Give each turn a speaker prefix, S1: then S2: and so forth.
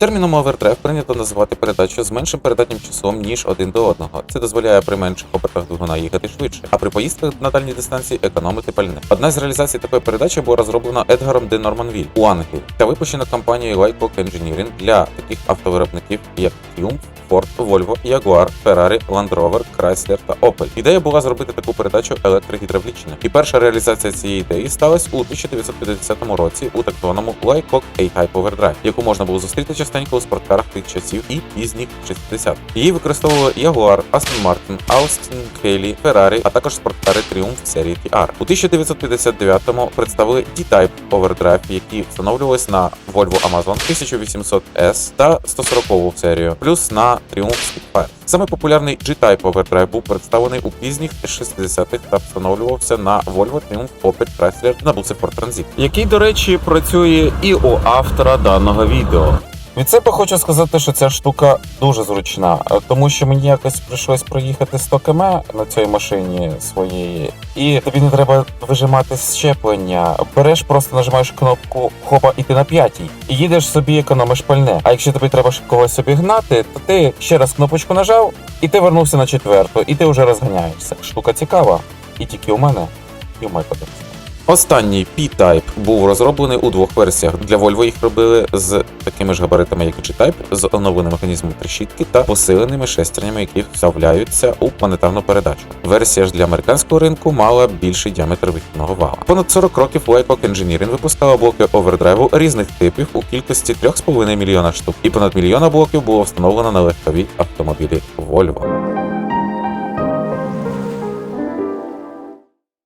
S1: Терміном овердрайв прийнято називати передачу з меншим передатнім часом, ніж один до одного. Це дозволяє при менших обертах двигуна їхати швидше, а при поїздках на дальній дистанції економити пальне. Одна з реалізацій такої передачі була розроблена Едгаром де Норманвіль у Англії та випущена компанією Lightbox Engineering для таких автовиробників, як Triumph, Ford, Volvo, Jaguar, Ferrari, Land Rover, Chrysler та Opel. Ідея була зробити таку передачу електрогідравлічною. І перша реалізація цієї ідеї сталася у 1950 році у так званому Lightcock A-Type Overdrive, яку можна було зустріти частенько у спорткарах тих часів і пізніх 60 Її використовували Jaguar, Aston Martin, Austin, Haley, Ferrari, а також спорткари Triumph серії TR. У 1959-му представили D-Type Overdrive, які встановлювались на Volvo Amazon 1800S та 140 серію, плюс на Triumph Spitfire. Саме популярний G-Type Overdrive був представлений у пізніх 60-х та встановлювався на Volvo, Triumph, Opel, Chrysler на Ford Transit.
S2: який, до речі, працює і у автора даного відео. Від себе хочу сказати, що ця штука дуже зручна, е, тому що мені якось прийшлось проїхати 100 км на цій машині своєї, і тобі не треба вижимати щеплення. Береш, просто нажимаєш кнопку хопа і ти на п'ятій, і їдеш собі, економиш пальне. А якщо тобі треба когось собі гнати, то ти ще раз кнопочку нажав, і ти вернувся на четверту, і ти вже розганяєшся. Штука цікава, і тільки у мене, і у Майкода.
S1: Останній P-Type був розроблений у двох версіях. Для Volvo їх робили з такими ж габаритами, як і G-Type, з оновленим механізмом трещітки та посиленими шестернями, які вставляються у планетарну передачу. Версія ж для американського ринку мала більший діаметр вихідного вала. Понад 40 років Lightcock Engineering випускала блоки овердрайву різних типів у кількості 3,5 мільйона штук, і понад мільйона блоків було встановлено на легкові автомобілі Volvo.